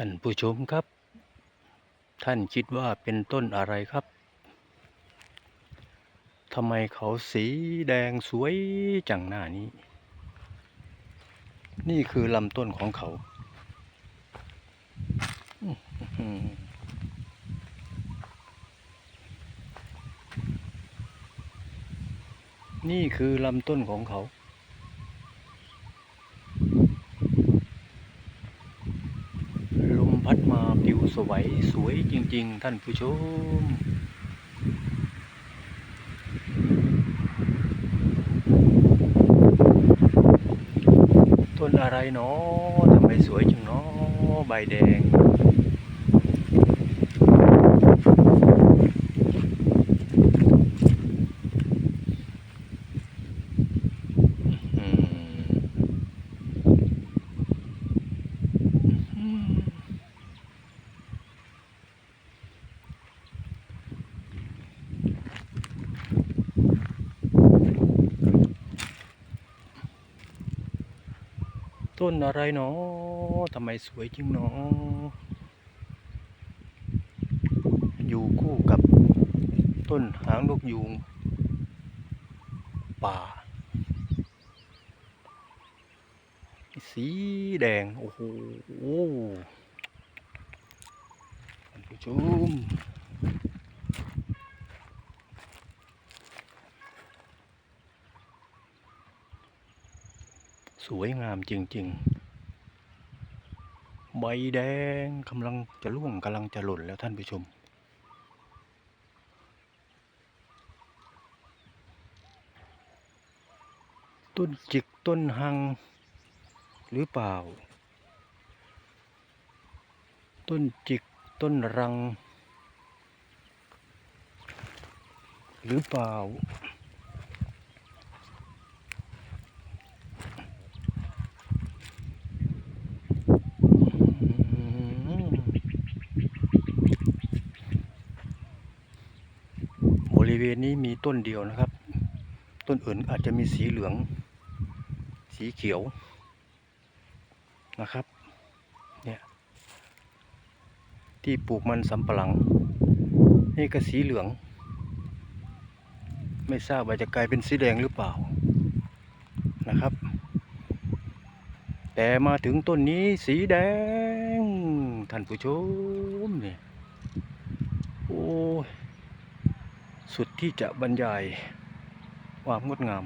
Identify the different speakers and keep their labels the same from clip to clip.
Speaker 1: ท่านผู้ชมครับ ท่านคิดว่าเป็นต้นอะไรครับทำไมเขาสีแดงสวยจังหน้านี้ นี่คือลำต้นของเขาอนี่คือลำต้นของเขา ลม พัดมาปิวสวยสวยจริง ๆ ท่านผู้ชม ต้นอะไรเนาะทำไมสวยจังเนาะใบแดง ต้นอะไรเนาะทำไมสวยจริงเนาะอยู่คู่กับต้นหางนกยูงป่า สีแดง โอ้โหท่านผู้ชม สวยงามจริง ๆ ใบแดงกำลังจะร่วงกำลังจะหล่นแล้วท่านผู้ชม ต้นจิกต้นหัง หรือเปล่า ต้นจิกต้นรัง หรือเปล่า อืมบ ริเวณนี้มีต้นเดียวนะครับ ต้นอื่นอาจจะมีสีเหลือง สีเขียวนะครับ เนี่ย ที่ปลูกมันสำปะหลัง นี่ก็สีเหลือง ไม่ทราบว่าจะกลายเป็นสีแดงหรือเปล่านะครับ แต่มาถึงต้นนี้สีแดง ท่านผู้ชมเนี่ยโอ้ย สุดที่จะบรรยายความงดงาม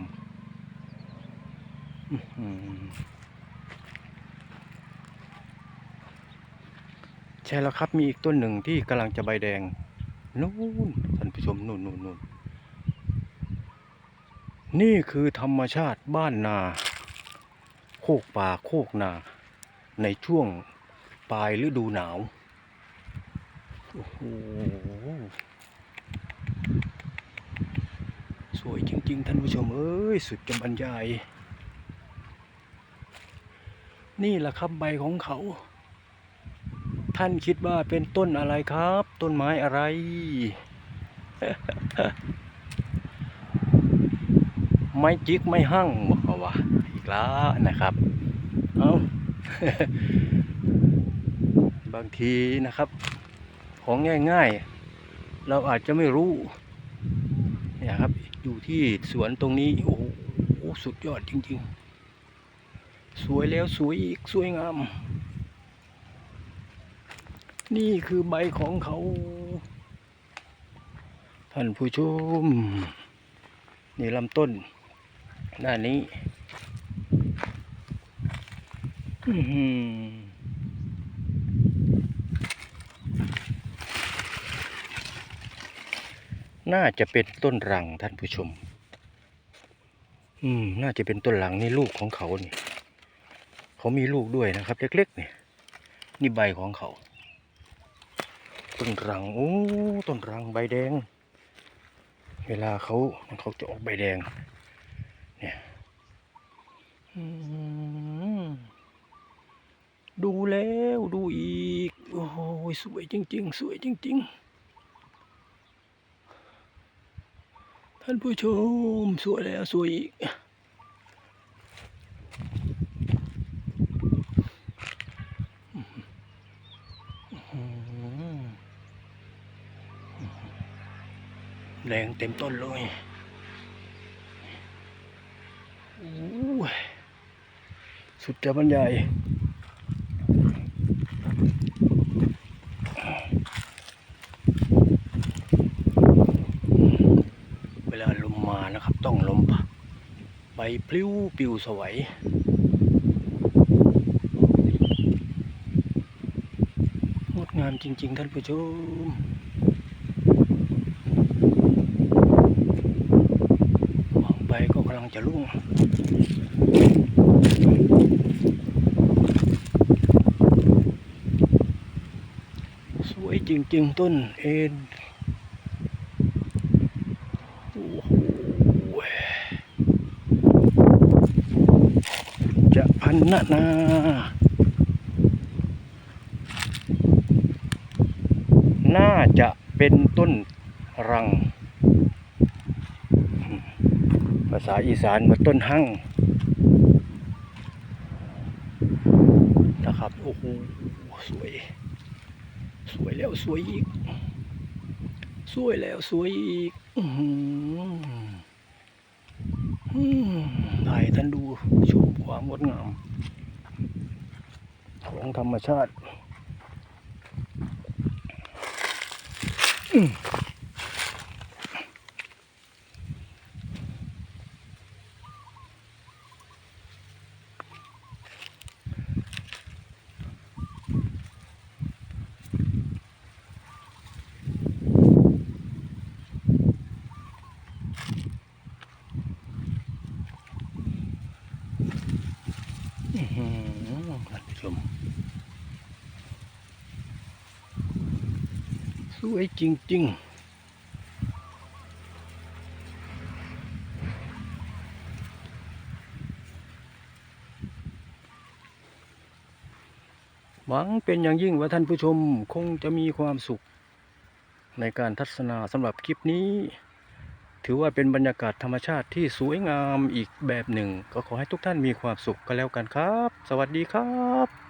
Speaker 1: ใช่แล้วครับมีอีกต้นหนึ่งที่กำลังจะใบแดงนู่นท่านผู้ชมนู่นนู่นนู่นนี่คือธรรมชาติบ้านนา โคกป่าโคกนา ในช่วงปลายฤดูหนาวโอ้โห สวยจริง ๆ ท่านผู้ชมเอ้ยสุดจะบรรยาย นี่แหละครับใบของเขา ท่านคิดว่าเป็นต้นอะไรครับ ต้นไม้อะไร ไม้จิกไม้หั่งบอกว่าอีกแล้วนะครับเอาบางทีนะครับ ของง่าย ๆ เราอาจจะไม่รู้ อยู่ที่สวนตรงนี้โอ้โหสุดยอดจริง ๆ สวยแล้วสวยอีกสวยงาม นี่คือใบของเขา ท่านผู้ชม นี่ลำต้นด้านนี้ อืหือ น่าจะเป็นต้นรังท่านผู้ชม อืม น่าจะเป็นต้นรังนี่ลูกของเขาเนี่ยเขามีลูกด้วยนะครับ เล็กๆเนี่ย นี่ใบของเขา ต้นรัง โอ้ ต้นรังใบแดง เวลาเขาเขาจะออกใบแดง เนี่ยอืมดูแล้วดูอีก โอ้ยสวยจริง ๆ สวยจริง ๆ ท่านผู้ชมสวยแล้วสวยอีก แรงเต็มต้นเลยสุดจะบรรยาย เวลาลมมานะครับ ต้องลมปะใบปลิวปลิวสวยงดงามจริง ๆ ท่านผู้ชมมองไปก็กำลังจะรุ่งสวยจริง ๆ ต้นเอ็นโอ้โหจะ พันนานาน่าจะเป็นต้นรัง ภาษาอีสานว่าต้นหั่งนะครับ โอ้โห สวย สวยแล้วสวยอีก สวยแล้วสวยอีก อื้อหืออืม ถ่ายท่านดูชมความงดงาม ของธรรมชาติอืม อื้อหือท่านผู้ชม ส วยจริง ๆหวังเป็นอย่างยิ่งว่าท่านผู้ชมคงจะมีความสุข ในการทัศนาสำหรับคลิปนี้ ถือว่าเป็นบรรยากาศธรรมชาติที่สวยงามอีกแบบหนึ่ง ก็ขอให้ทุกท่านมีความสุขกันแล้วกันครับ สวัสดีครับ